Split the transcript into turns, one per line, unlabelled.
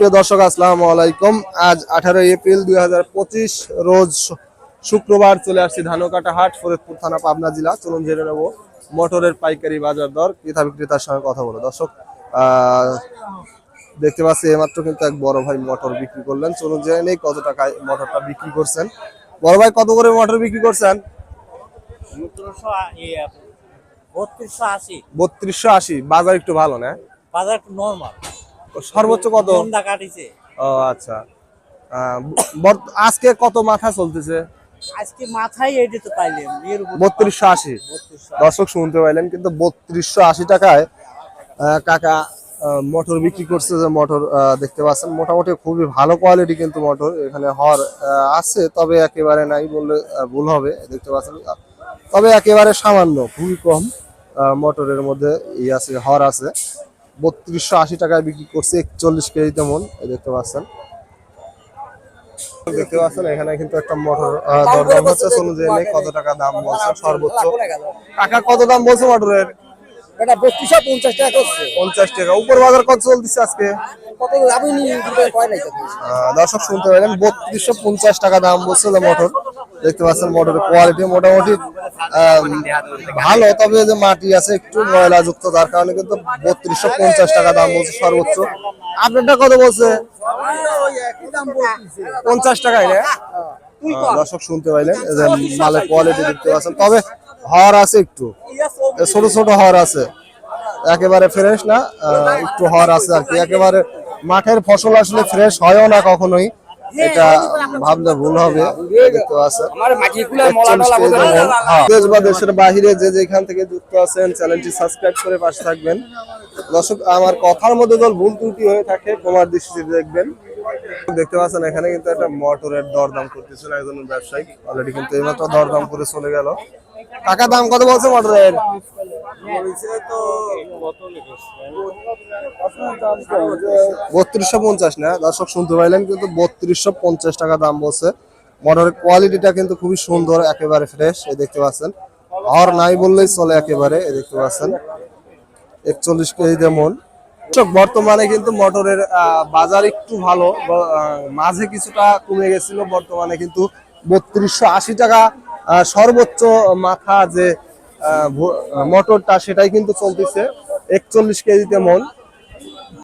সুপ্রিয় দর্শক আসসালামু আলাইকুম। আজ আঠারোই এপ্রিল দুই হাজার পঁচিশ রোজ শুক্রবার চলে আসছি ধানকাটা হাট ফরিদপুর থানা পাবনা জেলা। চলুন জেনে নেব মোটরের পাইকারি বাজার দর। ক্রেতা বিক্রেতার সঙ্গে কথা বলে দর্শক। দেখতে পাচ্ছি এইমাত্র কিন্তু এক বড় ভাই মোটর বিক্রি করলেন। চলুন জেনে নেই কত টাকায় মোটরটা বিক্রি করছেন। বড় ভাই কত করে মোটর বিক্রি করছেন?
বত্রিশশো আশি।
বাজার একটু ভালো না?
বাজার একটু নর্মাল
সর্বোচ্চ কত?
কাটিছে।
ও আচ্ছা। আজকে কত মাথা চলতেছে?
আজকে মাথায় এটি তো উপর
বত্রিশশো আশি। দর্শক শুনতে পাইলেন কিন্তু বত্রিশশো আশি টাকায় কাকা মোটর বিক্রি করছে যে মোটর দেখতে পাচ্ছেন। মোটামুটি খুবই ভালো কোয়ালিটি কিন্তু মোটর এখানে হর আছে তবে একেবারে নাই বললে ভুল হবে দেখতে পাচ্ছেন। তবে একেবারে সামান্য খুবই কম মোটরের মধ্যে ই আছে হর আছে। বত্রিশশো আশি টাকায় বিক্রি করছে একচল্লিশ কেজিতে মন এই দেখতে পাচ্ছেন। দেখতে পাচ্ছেন এখানে কিন্তু একটা মোটর দরদাম হচ্ছে চলুন যে কত টাকা দাম বলছে সর্বোচ্চ। টাকা কত দাম বলছে মোটরের?
এটা বত্রিশশো পঞ্চাশ টাকা করছে।
পঞ্চাশ টাকা। উপর বাজার কত চলতেছে আজকে? দর্শক শুনতে পেলেন বত্রিশশো পঞ্চাশ টাকা দাম বলছে মোটর। দেখতে পাচ্ছেন মোটরের কোয়ালিটি মোটামুটি ভালো তবে যে মাটি আছে একটু ময়লা যুক্ত তার কারণে কিন্তু বত্রিশশো পঞ্চাশ টাকা দাম বলছে সর্বোচ্চ। আপনারটা কত বলছে? পঞ্চাশ টাকায় না? দর্শক শুনতে পাইলেন মালের কোয়ালিটি দেখতে পাচ্ছেন। তবে হর আছে একটু। ছোট ছোট হর আছে। একেবারে ফ্রেশ না একটু হর আছে আর কি। একেবারে মাঠের ফসল আসলে ফ্রেশ হয়ও না কখনোই। এটা ভাবলে ভুল হবে দেখতে পাচ্ছেন
আমার মাটি গুলা মলা
41
টলা
কেজি
বোঝা
ওজন। দেশ বা দেশের বাহিরে যে যেখান থেকে যুক্ত আছেন চ্যানেলটি সাবস্ক্রাইব করে পাশে থাকবেন। দর্শক আমার কথার মধ্যে দল ভুল ত্রুটি হয়ে থাকে তোমার দৃষ্টিতে দেখবেন। দেখতে পাচ্ছেন, এখানে কিন্তু একটা মটরের দরদাম করতেছিল একজন ব্যবসায়ী। অলরেডি কিন্তু এইমাত্র দরদাম করে চলে গেল। টাকা দাম কত বলছে মটরের? বত্রিশশো পঞ্চাশ না? দর্শক, শুনতে পাইলেন কিন্তু বত্রিশশো পঞ্চাশ টাকা দাম বলছে। মোটরের কোয়ালিটিটা কিন্তু খুবই সুন্দর, একেবারে ফ্রেশ এই দেখতে পাচ্ছেন। আর নাই বললেই চলে একেবারে, এই দেখতে পাচ্ছেন। একচল্লিশ কেজি যেমন। বর্তমানে কিন্তু মটরের বাজার একটু ভালো মাঝে কিছুটা কমে গেছিল, বর্তমানে কিন্তু বত্রিশশো আশি টাকা সর্বোচ্চ মাথা যে মোটরটা সেটাই কিন্তু চলতেছে, একচল্লিশ কেজিতে মন।